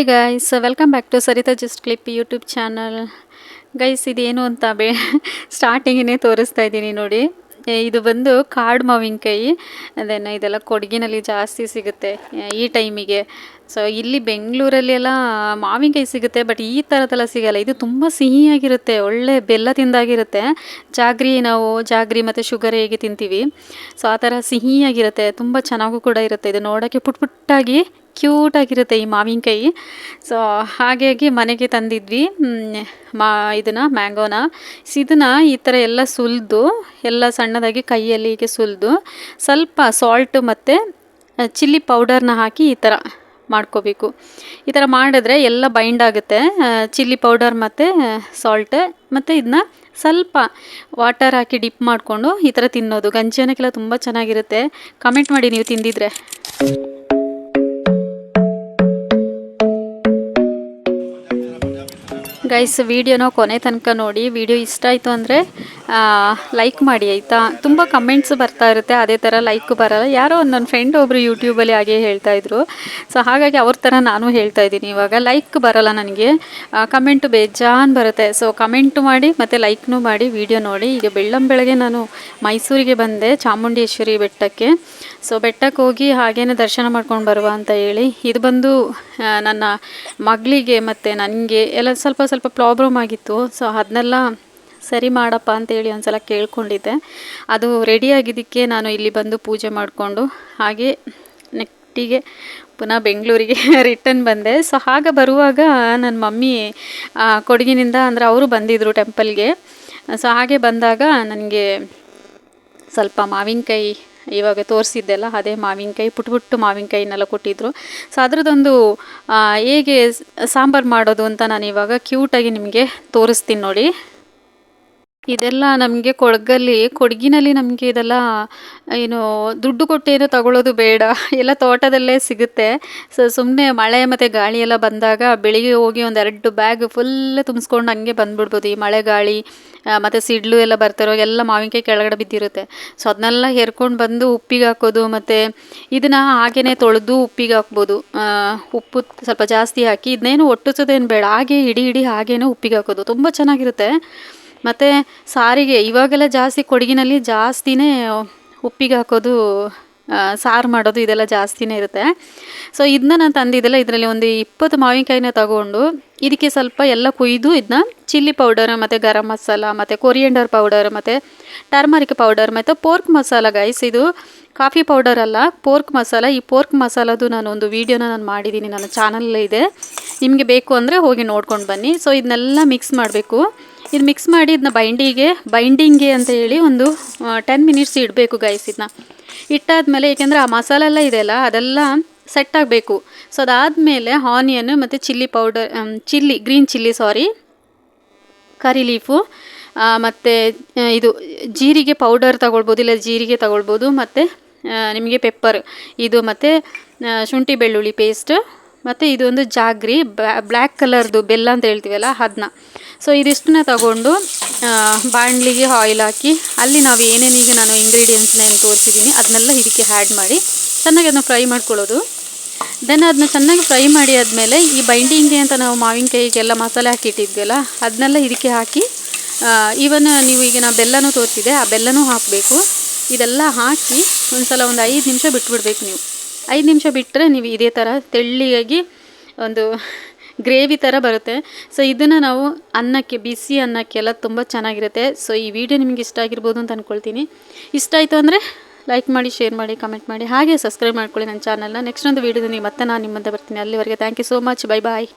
Hi guys welcome back to Sarita just clip YouTube channel guys ಇದೇನು ಅಂತ ಬೇ ಸ್ಟಾರ್ಟಿಂಗೇ ತೋರಿಸ್ತಾ ಇದ್ದೀನಿ ನೋಡಿ. ಇದು ಬಂದು ಕಾಡು ಮಾವಿನಕಾಯಿ ದೆನ್ ಇದೆಲ್ಲ ಕೊಡಗಿನಲ್ಲಿ ಜಾಸ್ತಿ ಸಿಗುತ್ತೆ ಈ ಟೈಮಿಗೆ ಸೊ ಇಲ್ಲಿ ಬೆಂಗಳೂರಲ್ಲಿ ಎಲ್ಲ ಮಾವಿನಕಾಯಿ ಸಿಗುತ್ತೆ ಬಟ್ ಈ ಥರದೆಲ್ಲ ಸಿಗಲ್ಲ. ಇದು ತುಂಬ ಸಿಹಿಯಾಗಿರುತ್ತೆ, ಒಳ್ಳೆ ಬೆಲ್ಲ ತಿಂದಾಗಿರುತ್ತೆ ಜಾಗ್ರಿ ನಾವು, ಜಾಗ್ರಿ ಮತ್ತು ಶುಗರ್ ಹೇಗೆ ತಿಂತೀವಿ. ಸೊ ಆ ಥರ ಸಿಹಿಯಾಗಿರುತ್ತೆ, ತುಂಬ ಚೆನ್ನಾಗೂ ಕೂಡ ಇರುತ್ತೆ. ಇದು ನೋಡೋಕ್ಕೆ ಪುಟ್ ಪುಟ್ಟಾಗಿ ಕ್ಯೂಟ್ ಆಗಿರುತ್ತೆ ಈ ಮಾವಿನಕಾಯಿ ಸೊ ಹಾಗಾಗಿ ಮನೆಗೆ ತಂದಿದ್ವಿ. ಮ್, ಇದನ್ನು ಮ್ಯಾಂಗೋನ. ಇದನ್ನು ಈ ಥರ ಎಲ್ಲ ಸುಲಿದು ಎಲ್ಲ ಸಣ್ಣದಾಗಿ ಕೈಯಲ್ಲಿ ಹೀಗೆ ಸುಲಿದು ಸ್ವಲ್ಪ ಸಾಲ್ಟ್ ಮತ್ತು ಚಿಲ್ಲಿ ಪೌಡರ್ನ ಹಾಕಿ ಈ ಥರ ಮಾಡ್ಕೋಬೇಕು. ಈ ಥರ ಮಾಡಿದ್ರೆ ಎಲ್ಲ ಬೈಂಡ್ ಆಗುತ್ತೆ. ಚಿಲ್ಲಿ ಪೌಡರ್ ಮತ್ತು ಸಾಲ್ಟ್ ಮತ್ತು ಇದನ್ನ ಸ್ವಲ್ಪ ವಾಟರ್ ಹಾಕಿ ಡಿಪ್ ಮಾಡಿಕೊಂಡು ಈ ಥರ ತಿನ್ನೋದು. ಗಂಜಿ ಅನ್ನೋಕ್ಕೆಲ್ಲ ತುಂಬ ಚೆನ್ನಾಗಿರುತ್ತೆ. ಕಮೆಂಟ್ ಮಾಡಿ ನೀವು ತಿಂದಿದ್ರೆ. ಗೈಸ್ ವೀಡಿಯೋನ ಕೊನೆ ತನಕ ನೋಡಿ. ವಿಡಿಯೋ ಇಷ್ಟ ಆಯಿತು ಅಂದರೆ ಲೈಕ್ ಮಾಡಿ, ಆಯಿತಾ? ತುಂಬ ಕಮೆಂಟ್ಸ್ ಬರ್ತಾ ಇರುತ್ತೆ. ಅದೇ ಥರ ಲೈಕ್ ಬರಲ್ಲ. ಯಾರೋ ನನ್ನ ಫ್ರೆಂಡ್ ಒಬ್ಬರು ಯೂಟ್ಯೂಬಲ್ಲಿ ಹಾಗೆ ಹೇಳ್ತಾ ಇದ್ರು. ಸೊ ಹಾಗಾಗಿ ಅವ್ರ ಥರ ನಾನು ಹೇಳ್ತಾ ಇದ್ದೀನಿ ಇವಾಗ. ಲೈಕ್ ಬರಲ್ಲ ನನಗೆ. ಕಮೆಂಟು ಬೇಜಾನ್ ಬರುತ್ತೆ. ಸೊ ಕಮೆಂಟ್ ಮಾಡಿ, ಮತ್ತು ಲೈಕ್ನೂ ಮಾಡಿ ವಿಡಿಯೋ ನೋಡಿ. ಈಗ ಬೆಳ್ಳಂ ಬೆಳಗ್ಗೆ ನಾನು ಮೈಸೂರಿಗೆ ಬಂದೆ, ಚಾಮುಂಡೇಶ್ವರಿ ಬೆಟ್ಟಕ್ಕೆ. ಸೊ ಬೆಟ್ಟಕ್ಕೆ ಹೋಗಿ ಹಾಗೇನೆ ದರ್ಶನ ಮಾಡ್ಕೊಂಡು ಬರುವ ಅಂತ ಹೇಳಿ. ಇದು ಬಂದು ನನ್ನ ಮಗಳಿಗೆ ಮತ್ತು ನನಗೆ ಎಲ್ಲ ಸ್ವಲ್ಪ ಸ್ವಲ್ಪ ಪ್ರಾಬ್ಲಮ್ ಆಗಿತ್ತು. ಸೊ ಅದನ್ನೆಲ್ಲ ಸರಿ ಮಾಡಪ್ಪ ಅಂತೇಳಿ ಒಂದು ಸಲ ಕೇಳ್ಕೊಂಡಿದ್ದೆ. ಅದು ರೆಡಿ ಆಗಿದ್ದಕ್ಕೆ ನಾನು ಇಲ್ಲಿ ಬಂದು ಪೂಜೆ ಮಾಡಿಕೊಂಡು, ಹಾಗೆ ನೆಕ್ಟಿಗೆ ಪುನಃ ಬೆಂಗಳೂರಿಗೆ ರಿಟರ್ನ್ ಬಂದೆ. ಸೊ ಆಗ ಬರುವಾಗ ನನ್ನ ಮಮ್ಮಿ ಕೊಡಗಿನಿಂದ ಅಂದರೆ ಅವರು ಬಂದಿದ್ದರು ಟೆಂಪಲ್ಗೆ ಸೊ ಹಾಗೆ ಬಂದಾಗ ನನಗೆ ಸ್ವಲ್ಪ ಮಾವಿನಕಾಯಿ ಇವಾಗ ತೋರಿಸಿದ್ದೆಲ್ಲ ಅದೇ ಮಾವಿನಕಾಯಿ ಪುಟ್ಟು ಪುಟ್ಟು ಮಾವಿನಕಾಯಿನೆಲ್ಲ ಕೊಟ್ಟಿದ್ದರು ಸೊ ಅದರದ್ದೊಂದು ಹೇಗೆ ಸಾಂಬಾರು ಮಾಡೋದು ಅಂತ ನಾನು ಇವಾಗ ಕ್ಯೂಟಾಗಿ ನಿಮಗೆ ತೋರಿಸ್ತೀನಿ ನೋಡಿ. ಇದೆಲ್ಲ ನಮಗೆ ಕೊಡಗಲ್ಲಿ, ಕೊಡಗಿನಲ್ಲಿ ನಮಗೆ ಇದೆಲ್ಲ, ಏನು, ದುಡ್ಡು ಕೊಟ್ಟೇನು ತಗೊಳ್ಳೋದು ಬೇಡ. ಎಲ್ಲ ತೋಟದಲ್ಲೇ ಸಿಗುತ್ತೆ. ಸೊ ಸುಮ್ಮನೆ ಮಳೆ ಮತ್ತು ಗಾಳಿ ಎಲ್ಲ ಬಂದಾಗ ಬೆಳಿಗ್ಗೆ ಹೋಗಿ ಒಂದು ಎರಡು ಬ್ಯಾಗ್ ಫುಲ್ ತುಂಬಿಸ್ಕೊಂಡು ಹಂಗೆ ಬಂದ್ಬಿಡ್ಬೋದು. ಈ ಮಳೆ ಗಾಳಿ ಮತ್ತು ಸಿಡ್ಲು ಎಲ್ಲ ಬರ್ತಿರೋ ಎಲ್ಲ ಮಾವಿನಕಾಯಿ ಕೆಳಗಡೆ ಬಿದ್ದಿರುತ್ತೆ. ಸೊ ಅದನ್ನೆಲ್ಲ ಹೆರ್ಕೊಂಡು ಬಂದು ಉಪ್ಪಿಗೆ ಹಾಕೋದು ಮತ್ತು ಇದನ್ನು ಹಾಗೇ ತೊಳೆದು ಉಪ್ಪಿಗೆ ಹಾಕ್ಬೋದು. ಉಪ್ಪು ಸ್ವಲ್ಪ ಜಾಸ್ತಿ ಹಾಕಿ ಇದನ್ನೇನು ಒಟ್ಟಿಸೋದೇನು ಬೇಡ. ಹಾಗೆ ಇಡೀ ಇಡೀ ಹಾಗೇನೂ ಉಪ್ಪಿಗೆ ಹಾಕೋದು. ತುಂಬ ಚೆನ್ನಾಗಿರುತ್ತೆ. ಮತ್ತು ಸಾರಿಗೆ, ಇವಾಗೆಲ್ಲ ಜಾಸ್ತಿ ಕೊಡಗಿನಲ್ಲಿ ಜಾಸ್ತಿನೇ ಉಪ್ಪಿಗೆ ಹಾಕೋದು ಸಾರು ಮಾಡೋದು ಇದೆಲ್ಲ ಜಾಸ್ತಿನೇ ಇರುತ್ತೆ. ಸೊ ಇದನ್ನ ನಾನು ತಂದಿದ್ದೆಲ್ಲ ಇದರಲ್ಲಿ ಒಂದು ಇಪ್ಪತ್ತು ಮಾವಿನಕಾಯಿನ ತಗೊಂಡು, ಇದಕ್ಕೆ ಸ್ವಲ್ಪ ಎಲ್ಲ ಕುಯ್ದು ಇದನ್ನ ಚಿಲ್ಲಿ ಪೌಡರ್, ಮತ್ತು ಗರಂ ಮಸಾಲ, ಮತ್ತು ಕೊರಿಯಂಡರ್ ಪೌಡರ್, ಮತ್ತು ಟರ್ಮರಿಕ್ ಪೌಡರ್, ಮತ್ತು ಪೋರ್ಕ್ ಮಸಾಲ ಗೈಸ್ ಇದು ಕಾಫಿ ಪೌಡರ್ ಅಲ್ಲ, ಪೋರ್ಕ್ ಮಸಾಲ. ಈ ಪೋರ್ಕ್ ಮಸಾಲದು ನಾನು ಒಂದು ವೀಡಿಯೋನ ನಾನು ಮಾಡಿದ್ದೀನಿ, ನನ್ನ ಚಾನಲ್ಲೇ ಇದೆ. ನಿಮಗೆ ಬೇಕು ಅಂದರೆ ಹೋಗಿ ನೋಡ್ಕೊಂಡು ಬನ್ನಿ. ಸೊ ಇದನ್ನೆಲ್ಲ ಮಿಕ್ಸ್ ಮಾಡಬೇಕು. ಇದು ಮಿಕ್ಸ್ ಮಾಡಿ ಇದನ್ನ ಬೈಂಡಿಗೆ ಬೈಂಡಿಂಗ್ಗೆ ಅಂತ ಹೇಳಿ ಒಂದು ಟೆನ್ ಮಿನಿಟ್ಸ್ ಇಡಬೇಕು ಗೈಸ್ ಇದನ್ನ ಇಟ್ಟಾದಮೇಲೆ ಏಕೆಂದರೆ ಆ ಮಸಾಲೆ ಎಲ್ಲ ಇದೆಯಲ್ಲ, ಅದೆಲ್ಲ ಸೆಟ್ ಆಗಬೇಕು. ಸೊ ಅದಾದಮೇಲೆ ಆನಿಯನ್ ಮತ್ತು chilli powder chilli green chilli sorry curry leaf ಮತ್ತು ಇದು ಜೀರಿಗೆ ಪೌಡರ್ ತಗೊಳ್ಬೋದು, ಇಲ್ಲ ಜೀರಿಗೆ ತಗೊಳ್ಬೋದು, ಮತ್ತು ನಿಮಗೆ ಪೆಪ್ಪರ್ ಇದು ಮತ್ತು ಶುಂಠಿ ಬೆಳ್ಳುಳ್ಳಿ ಪೇಸ್ಟ್ ಮತ್ತು ಇದೊಂದು ಜಾಗ್ರಿ ಬ್ಲ್ಯಾಕ್ ಕಲರ್ದು ಬೆಲ್ಲ ಅಂತ ಹೇಳ್ತೀವಲ್ಲ ಅದನ್ನ ಸೊ ಇದಿಷ್ಟನ್ನ ತಗೊಂಡು ಬಾಣಲಿಗೆ ಆಯಿಲ್ ಹಾಕಿ, ಅಲ್ಲಿ ನಾವು ಏನೇನೀಗ ನಾನು ಇಂಗ್ರೀಡಿಯೆಂಟ್ಸ್ನ ಏನು ತೋರಿಸಿದ್ದೀನಿ ಅದನ್ನೆಲ್ಲ ಇದಕ್ಕೆ ಆ್ಯಡ್ ಮಾಡಿ, ಚೆನ್ನಾಗಿ ಅದನ್ನ ಫ್ರೈ ಮಾಡ್ಕೊಳ್ಳೋದು. ದೆನ್ ಅದನ್ನ ಚೆನ್ನಾಗಿ ಫ್ರೈ ಮಾಡಿ ಆದಮೇಲೆ, ಈ ಬೈಂಡಿಂಗ್ಗೆ ಅಂತ ನಾವು ಮಾವಿನಕಾಯಿಗೆಲ್ಲ ಮಸಾಲೆ ಹಾಕಿಟ್ಟಿದ್ವಲ್ಲ ಅದನ್ನೆಲ್ಲ ಇದಕ್ಕೆ ಹಾಕಿ ಈವನ್ ನೀವು ಈಗ ನಾವು ಬೆಲ್ಲನೂ ತೋರಿಸಿದೆ ಆ ಬೆಲ್ಲನೂ ಹಾಕಬೇಕು. ಇದೆಲ್ಲ ಹಾಕಿ ಒಂದು ಸಲ ಒಂದು ಐದು ನಿಮಿಷ ಬಿಟ್ಬಿಡ್ಬೇಕು ನೀವು. ಐದು ನಿಮಿಷ ಬಿಟ್ಟರೆ ನೀವು ಇದೇ ಥರ ತೆಳ್ಳಿಯಾಗಿ ಒಂದು ಗ್ರೇವಿ ಥರ ಬರುತ್ತೆ. ಸೊ ಇದನ್ನು ನಾವು ಅನ್ನಕ್ಕೆ, ಬಿಸಿ ಅನ್ನಕ್ಕೆಲ್ಲ ತುಂಬ ಚೆನ್ನಾಗಿರುತ್ತೆ. ಸೊ ಈ ವಿಡಿಯೋ ನಿಮಗೆ ಇಷ್ಟ ಆಗಿರ್ಬೋದು ಅಂತ ಅಂದ್ಕೊಳ್ತೀನಿ ಇಷ್ಟ ಆಯಿತು ಅಂದರೆ ಲೈಕ್ ಮಾಡಿ ಶೇರ್ ಮಾಡಿ ಕಮೆಂಟ್ ಮಾಡಿ. ಹಾಗೆ ಸಬ್ಸ್ಕ್ರೈಬ್ ಮಾಡ್ಕೊಳ್ಳಿ ನನ್ನ ಚಾನಲ್ನ ನೆಕ್ಸ್ಟ್ ಒಂದು ವೀಡಿಯೋದಲ್ಲಿ ಮತ್ತೆ ನಾನು ನಿಮ್ಮಂತ ಬರ್ತೀನಿ. ಅಲ್ಲಿವರೆಗೆ thank you so much bye bye